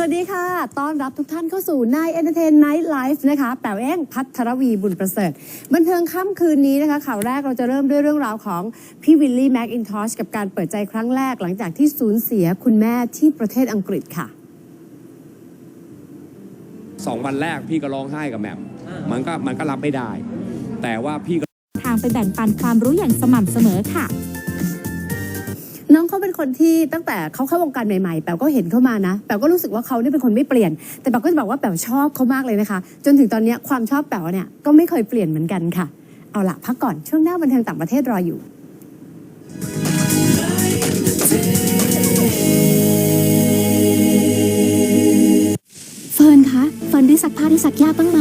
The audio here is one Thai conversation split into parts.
สวัสดีค่ะ ต้อนรับทุกท่านเข้าสู่นายเอนเตอร์เทนไนท์ไลฟ์นะคะ แป๋วเองพัทรวีบุญประเสริฐ บันเทิงค่ำคืนนี้นะคะ ข่าวแรกเราจะเริ่มด้วยเรื่องราวของพี่วิลลี่แม็กอินทอชกับการเปิดใจครั้งแรกหลังจากที่สูญเสียคุณแม่ที่ประเทศอังกฤษค่ะ สองวันแรกพี่ก็ร้องไห้กับแหม่มมันก็มันก็รับไม่ได้ แต่ว่าพี่ก็ทางไปแบ่งปันความรู้อย่างสม่ำเสมอค่ะ น้องเขาเป็นคนที่ตั้งแต่เขาเข้าวงการใหม่ๆแป๋วก็เห็นเข้ามานะแป๋วก็รู้สึกว่าเขาเนี่ยเป็นคนไม่เปลี่ยน แต่แป๋วก็จะบอกว่าแป๋วชอบเขามากเลยนะคะ จนถึงตอนนี้ความชอบแป๋วเนี่ยก็ไม่เคยเปลี่ยนเหมือนกันค่ะ เอาละพักก่อนช่วงหน้าบันเทิงต่างประเทศรออยู่เฟิร์นคะเฟิร์นได้ซักผ้าที่ซักยากบ้างไหม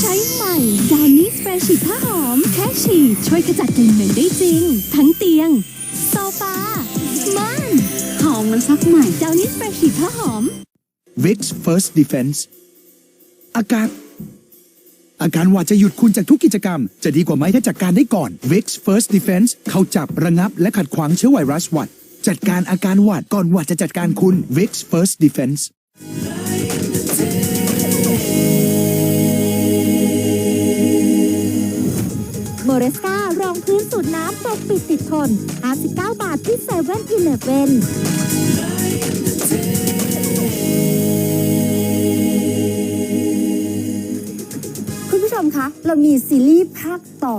ใช้ใหม่ดาวนี้สเปรย์ฉีดผ้าหอม แค่ฉีดช่วยขจัดกลิ่นเหม็นได้จริง ทั้งเตียง โซฟาม่านหอมมันซักใหม่ดาวนี้สเปรย์ฉีดผ้าหอม Vicks First Defense อาการ อาการหวัดจะหยุดคุณจากทุกกิจกรรม จะดีกว่าไหมถ้าจัดการได้ก่อน Vicks First Defense เข้าจับระงับและขัดขวางเชื้อไวรัสหวัด จัดการอาการหวัดก่อนหวัดจะจัดการคุณ Vicks First Defense โมเรสการองพื้ น้ำปกปิดติดทน 59 บาทที่เซเว่นอีเลฟเว่นคุณผู้ชมคะ เรามีซีรีส์ภาคต่อ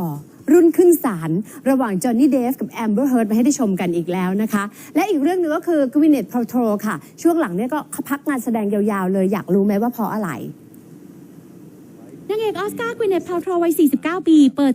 รุ่นขึ้นศาลระหว่างจอห์นนี่เดฟกับแอมเบอร์เฮิร์ดมาให้ได้ชมกันอีกแล้วนะคะ และอีกเรื่องหนึ่งก็คือกวินเนตพาโทรค่ะ ช่วงหลังเนี่ยก็พักงานแสดงยาวๆเลย อยากรู้ไหมว่าเพราะอะไรนางเอกออสการ์กวินเนตพาวโทรวัย 49 ปี เปิด